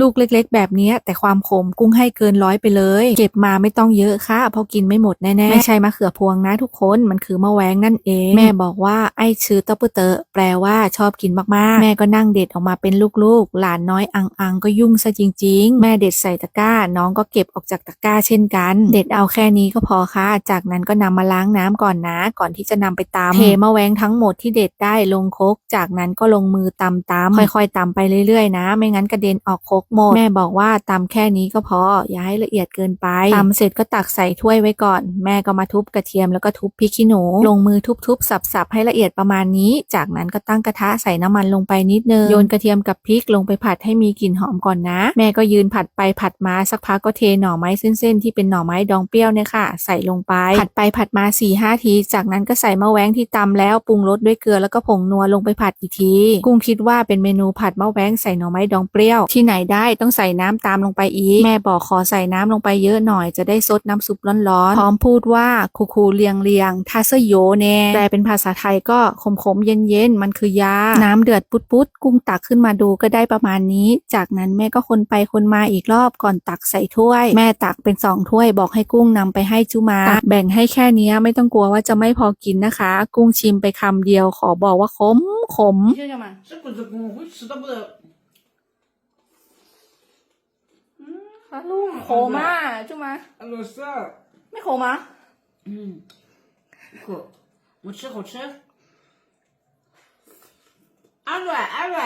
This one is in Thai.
ลูกเล็ก ๆ แบบนี้แต่ความขมกุ้งให้เกินร้อยไปเลย เก็บมาไม่ต้องเยอะค่ะเพราะกินไม่หมดแน่ๆไม่ใช่มะเขือพวงนะทุกคนมันคือมะแวงนั่นเอง แม่บอกว่าไอ้ชื่อตะปุเตอะแปลว่าชอบกินมากๆ แม่ก็นั่งเด็ดออกมาเป็นลูกๆ หลานน้อยอังอังๆก็ยุ่งซะจริง ๆ แม่เด็ดใส่ตะกร้า น้องก็เก็บออกจากตะกร้าเช่นกัน เด็ดเอาแค่นี้ก็พอค่ะ จากนั้นก็นำมาล้างน้ำก่อนนะ ก่อนที่จะนำไปตำเทมะแวงทั้งหมดที่เด็ดได้ลงคก จากนั้นก็ลงมือตำตำค่อยๆตำไปเรื่อยๆนะ ไม่งั้นกระเด็นออกคกหมด แม่บอกว่าตำแค่นี้ก็พอ อย่าให้ละเอียดเกินไปตำเสร็จก็ตักใส่ถ้วยไว้ก่อน แม่ก็มาทุบกระเทียมแล้วก็ทุบพริกขี้หนู ลงมือทุบๆสับๆให้ละเอียดประมาณนี้ จากนั้นก็ตั้งกระทะใส่น้ำมันลงไปนิดนึงโยนกระเทียมกับพริกลงไปผัดให้มีกลิ่นหอมก่อนนะ แม่ก็ยืนผัดไปผัดมาสักพักก็เทหน่อไม้เส้นๆที่เป็นหน่อไม้ดองเปรี้ยวเนี่ยค่ะ ใส่ลงไป ผัดไปผัดมา4ี่ห้าที จากนั้นก็ใส่มะแว้งที่ตำแล้วปรุงรสด้วยเกลือแล้วก็ผงนัวลงไปผัดอีกที กุ้งคิดว่าเป็นเมนูผัดมะแว้งใส่หน่อไม้ดองเปรี้ยวที่ไหนได้ต้องใส่น้ำตามลงไปอีก แม่บอกขอใส่น้ำลงไปเยอะหน่อยจะได้ซดน้ำซุปร้อนๆ พร้อมพูดว่าคูคูเลียงเลียงทาเซโยแน่แปลเป็นภาษาไทยก็ขมขมๆเย็นเย็นๆมันคือยา น้ำเดือดปุดปุดๆกุ้งตักขึ้นมาดูก็ได้ประมาณนี้ จากนั้นแม่ก็คนไปคนมาอีกรอบก่อนตักใส่ถ้วย แม่ตักเป็นสองถ้วยบอกให้กุ้งนำไปให้จุมาตักแบ่งให้แค่เนี้ยไม่ต้องกลัวว่าจะไม่พอกินนะคะ กุ้งชิมไปคำเดียวขอบอกว่าขมขม 你听见吗？这个这个我会吃到不得。 ลูกโขมาจุมา 老师， ไม่โขมา 嗯，可，我吃好吃。阿软阿软。